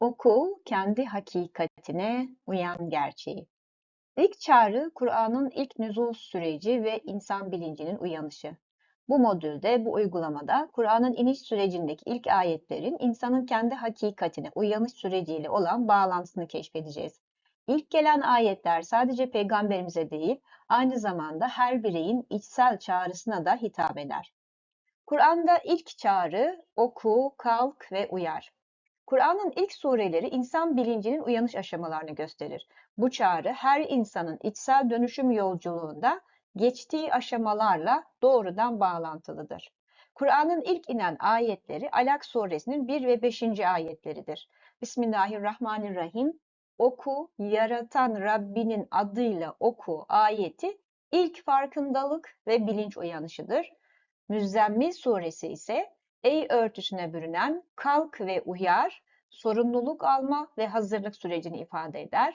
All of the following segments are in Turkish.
Oku kendi hakikatine uyan gerçeği. İlk çağrı Kur'an'ın ilk nüzul süreci ve insan bilincinin uyanışı. Bu modülde, bu uygulamada Kur'an'ın iniş sürecindeki ilk ayetlerin insanın kendi hakikatine uyanış süreciyle olan bağlantısını keşfedeceğiz. İlk gelen ayetler sadece peygamberimize değil, aynı zamanda her bireyin içsel çağrısına da hitap eder. Kur'an'da ilk çağrı oku, kalk ve uyar. Kur'an'ın ilk sureleri insan bilincinin uyanış aşamalarını gösterir. Bu çağrı her insanın içsel dönüşüm yolculuğunda geçtiği aşamalarla doğrudan bağlantılıdır. Kur'an'ın ilk inen ayetleri Alak suresinin 1 ve 5. ayetleridir. Bismillahirrahmanirrahim. Oku, yaratan Rabbinin adıyla oku ayeti ilk farkındalık ve bilinç uyanışıdır. Müzzemmil suresi ise ey örtüsüne bürünen kalk ve uyar, sorumluluk alma ve hazırlık sürecini ifade eder.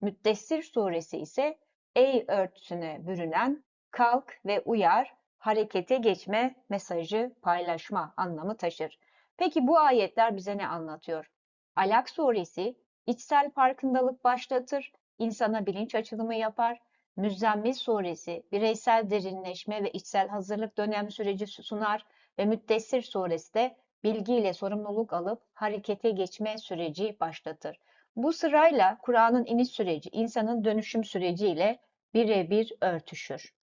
Müddessir suresi ise ey örtüsüne bürünen kalk ve uyar, harekete geçme mesajı paylaşma anlamı taşır. Peki bu ayetler bize ne anlatıyor? Alak suresi içsel farkındalık başlatır, insana bilinç açılımı yapar. Müzzemmil suresi bireysel derinleşme ve içsel hazırlık dönem süreci sunar ve Müddessir suresi de bilgiyle sorumluluk alıp harekete geçme süreci başlatır. Bu sırayla Kur'an'ın iniş süreci insanın dönüşüm süreciyle birebir örtüşür.